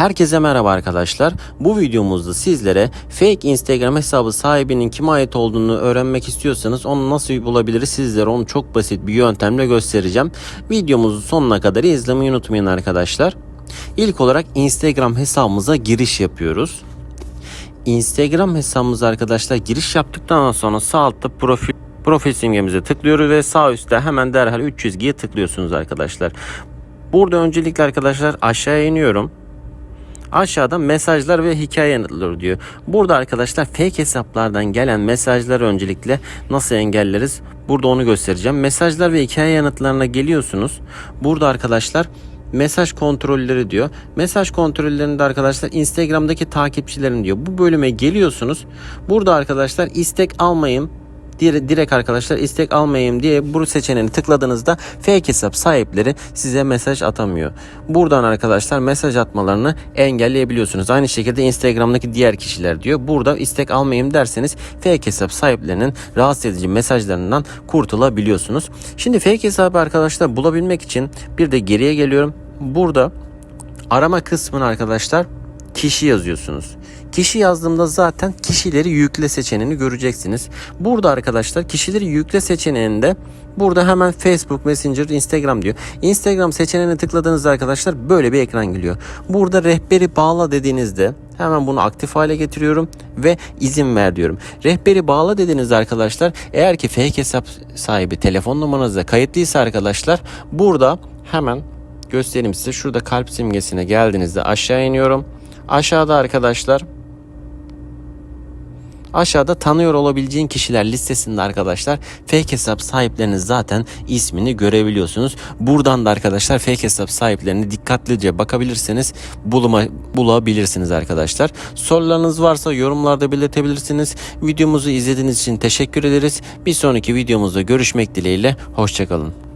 Herkese merhaba arkadaşlar. Bu videomuzda sizlere fake Instagram hesabı sahibinin kime ait olduğunu öğrenmek istiyorsanız onu nasıl bulabiliriz sizlere onu çok basit bir yöntemle göstereceğim. Videomuzu sonuna kadar izlemeyi unutmayın arkadaşlar. İlk olarak Instagram hesabımıza giriş yapıyoruz. Instagram hesabımıza arkadaşlar giriş yaptıktan sonra sağ altta profil profil simgemize tıklıyoruz ve sağ üstte hemen derhal 3 çizgiye tıklıyorsunuz arkadaşlar. Burada öncelikle arkadaşlar aşağıya iniyorum. Aşağıda mesajlar ve hikaye yanıtları diyor. Burada arkadaşlar fake hesaplardan gelen mesajları öncelikle nasıl engelleriz? Burada onu göstereceğim. Mesajlar ve hikaye yanıtlarına geliyorsunuz. Burada arkadaşlar mesaj kontrolleri diyor. Mesaj kontrollerinde arkadaşlar Instagram'daki takipçilerin diyor. Bu bölüme geliyorsunuz. Burada arkadaşlar istek almayın direkt arkadaşlar istek almayayım diye bu seçeneğini tıkladığınızda fake hesap sahipleri size mesaj atamıyor. Buradan arkadaşlar mesaj atmalarını engelleyebiliyorsunuz. Aynı şekilde Instagram'daki diğer kişiler diyor. Burada istek almayayım derseniz fake hesap sahiplerinin rahatsız edici mesajlarından kurtulabiliyorsunuz. Şimdi fake hesabı arkadaşlar bulabilmek için bir de geriye geliyorum. Burada arama kısmına arkadaşlar kişi yazıyorsunuz. Kişi yazdığımda zaten kişileri yükle seçeneğini göreceksiniz. Burada arkadaşlar kişileri yükle seçeneğinde burada hemen Facebook, Messenger, Instagram diyor. Instagram seçeneğine tıkladığınızda arkadaşlar böyle bir ekran geliyor. Burada rehberi bağla dediğinizde hemen bunu aktif hale getiriyorum ve izin ver diyorum. Rehberi bağla dediğinizde arkadaşlar eğer ki fake hesap sahibi telefon numaranızda kayıtlıysa arkadaşlar burada hemen göstereyim size. Şurada kalp simgesine geldiğinizde aşağı iniyorum. Aşağıda arkadaşlar Aşağıda tanıyor olabileceğin kişiler listesinde arkadaşlar fake hesap sahipleriniz zaten ismini görebiliyorsunuz. Buradan da arkadaşlar fake hesap sahiplerini dikkatlice bakabilirsiniz. Buluma, bulabilirsiniz arkadaşlar. Sorularınız varsa yorumlarda belirtebilirsiniz. Videomuzu izlediğiniz için teşekkür ederiz. Bir sonraki videomuzda görüşmek dileğiyle. Hoşçakalın.